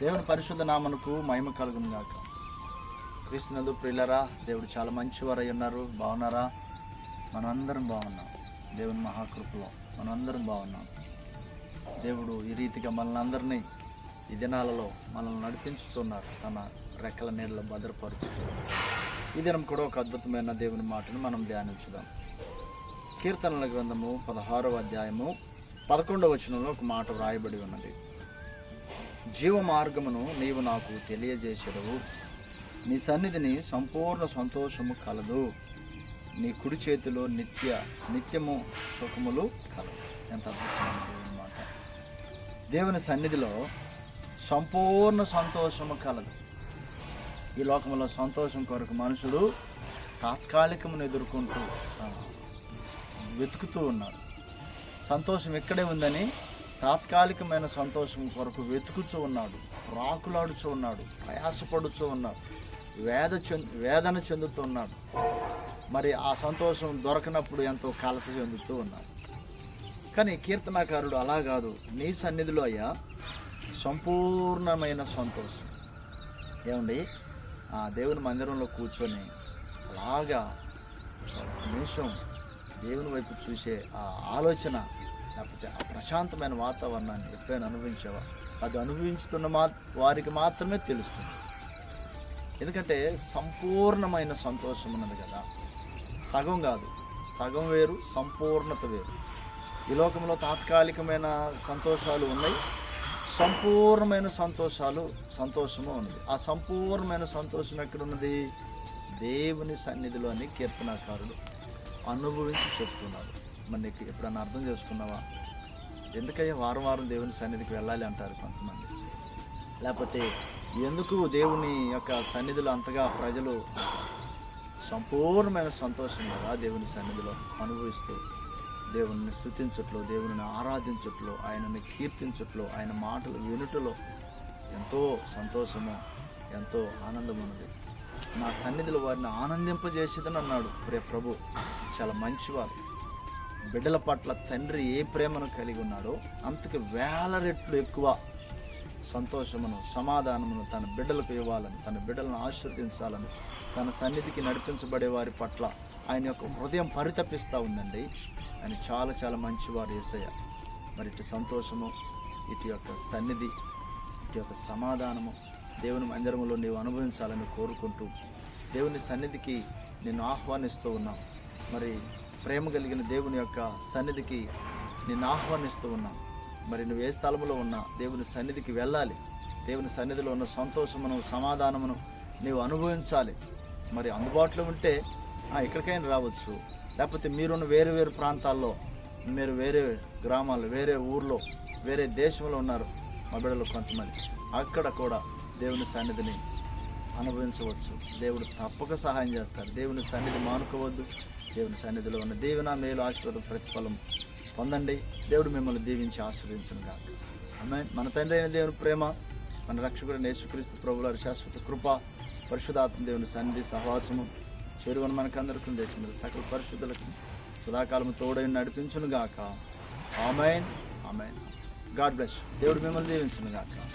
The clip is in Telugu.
దేవుని పరిశుద్ధ నామనకు మహిమ కలుగును గాక. క్రీస్తునందు ప్రియులరా దేవుడు చాలా మంచివారై ఉన్నారు. బాగున్నారా? మనమందరం బాగున్నాం. దేవుని మహాకృపలో మనమందరం బాగున్నాం. దేవుడు ఈ రీతిగా మనల్ని అందరినీ ఈ దినాలలో మనల్ని నడిపించుతున్నారు. తన రెక్కల నీళ్ళలో భద్రపరుచుతున్నారు ఈ దినం కూడా ఒక అద్భుతమైన దేవుని మాటను మనం ధ్యానించుదాం. కీర్తనల గ్రంథము పదహారవ అధ్యాయము పదకొండవ వచనంలో ఒక మాట వ్రాయబడి ఉన్నది. జీవ మార్గమును నీవు నాకు తెలియజేసడవు నీ సన్నిధిని సంపూర్ణ సంతోషము కలదు. నీ కుడి చేతిలో నిత్య నిత్యము సుఖములు కలదు ఎంత అద్భుతమైన దేవుని మాట. దేవుని సన్నిధిలో సంపూర్ణ సంతోషము కలదు. ఈ లోకంలో సంతోషం కొరకు మనుషులు తాత్కాలికమును ఎదుర్కొంటూ వెతుకుతూ ఉన్నాడు సంతోషం ఇక్కడే ఉందని తాత్కాలికమైన సంతోషం కొరకు వెతుకుతూ ఉన్నాడు రాకులాడుచూ ఉన్నాడు ప్రయాసపడుతూ ఉన్నాడు వేద వేదన చెందుతూ ఉన్నాడు. మరి ఆ సంతోషం దొరకనప్పుడు ఎంతో కలత చెందుతూ ఉన్నాడు. కానీ కీర్తనాకారుడు అలా కాదు నీ సన్నిధిలో అయ్యా సంపూర్ణమైన సంతోషం. ఏమండి? ఆ దేవుని మందిరంలో కూర్చొని అలాగా నిమిషం దేవుని వైపు చూసే ఆ ఆలోచన లేకపోతే ఆ ప్రశాంతమైన వాతావరణాన్ని ఎప్పుడైనా అనుభవించావా? అది అనుభవించుతున్న మా వారికి మాత్రమే తెలుస్తుంది. ఎందుకంటే సంపూర్ణమైన సంతోషం ఉన్నది కదా. సగం కాదు సగం వేరు సంపూర్ణత వేరు. ఈ లోకంలో తాత్కాలికమైన సంతోషాలు ఉన్నాయి సంపూర్ణమైన సంతోషాలు సంతోషము ఉన్నది. ఆ సంపూర్ణమైన సంతోషం ఎక్కడున్నది? దేవుని సన్నిధిలోని కీర్తనాకారుడు అనుభవించి చెప్తున్నాడు. మరి నీకు ఎప్పుడన్నా అర్థం చేసుకున్నావా? ఎందుకయ్యా వారం వారం దేవుని సన్నిధికి వెళ్ళాలి అంటారు కొంతమంది. లేకపోతే ఎందుకు దేవుని యొక్క సన్నిధిలో అంతగా ప్రజలు సంపూర్ణమైన సంతోషం కదా దేవుని సన్నిధిలో అనుభవిస్తూ దేవుని స్థుతించట్లో దేవుని ఆరాధించట్లో ఆయనని కీర్తించట్లో ఆయన మాటలు వినుటలో ఎంతో సంతోషము ఎంతో ఆనందం ఉన్నది నా సన్నిధిలో వారిని ఆనందింపజేసేదని అన్నాడు ప్రే ప్రభు చాలా మంచివారు. బిడ్డల పట్ల తండ్రి ఏ ప్రేమను కలిగి ఉన్నాడో అంతకు వేల రెట్లు ఎక్కువ సంతోషమును సమాధానమును తన బిడ్డలకు ఇవ్వాలని తన బిడ్డలను ఆశీర్వదించాలని తన సన్నిధికి నడిపించబడే వారి పట్ల ఆయన యొక్క హృదయం పరితపిస్తూ ఉందండి. ఆయన చాలా చాలా మంచివారు ఏసయ్య. మరి ఇటు సంతోషము ఇటు యొక్క సన్నిధి ఇటు యొక్క సమాధానము దేవుని మందిరములో నీవు అనుభవించాలని కోరుకుంటూ దేవుని సన్నిధికి నిన్ను ఆహ్వానిస్తూ ఉన్నాం. మరి ప్రేమ కలిగిన దేవుని యొక్క సన్నిధికి నిన్ను ఆహ్వానిస్తూ ఉన్నాను మరి నువ్వు ఏ స్థలంలో ఉన్నా దేవుని సన్నిధికి వెళ్ళాలి. దేవుని సన్నిధిలో ఉన్న సంతోషమును సమాధానమును నీవు అనుభవించాలి. మరి అందుబాటులో ఉంటే ఆ, ఎక్కడికైనా రావచ్చు. లేకపోతే మీరున్న వేరు వేరు ప్రాంతాల్లో మీరు వేరే గ్రామాలు వేరే ఊర్లో వేరే దేశంలో ఉన్నారు మా బిడ్డలు కొంతమంది. అక్కడ కూడా దేవుని సన్నిధిని అనుభవించవచ్చు. దేవుడు తప్పక సహాయం చేస్తారు దేవుని సన్నిధి మానుకోవద్దు. దేవుని సన్నిధిలో ఉన్న దీవెన మేలు ఆశీర్వాద ప్రతిఫలం పొందండి. దేవుడు మిమ్మల్ని దీవించి ఆశీర్వించను కాక ఆమె మన తండ్రి అయిన దేవుని ప్రేమ మన రక్షకుడు నేర్చుక్రీస్తు ప్రభుల శాశ్వత కృప పరిశుధాత్మ దేవుని సన్నిధి సహవాసము చేరువని మనకందరికీ దేశం మీద సకల పరిశుద్ధులకు సదాకాలం తోడై నడిపించును గాక. ఆమెన్. ఆమెన్. గాడ్ బ్లెస్ దేవుడు మిమ్మల్ని దీవించును గాక.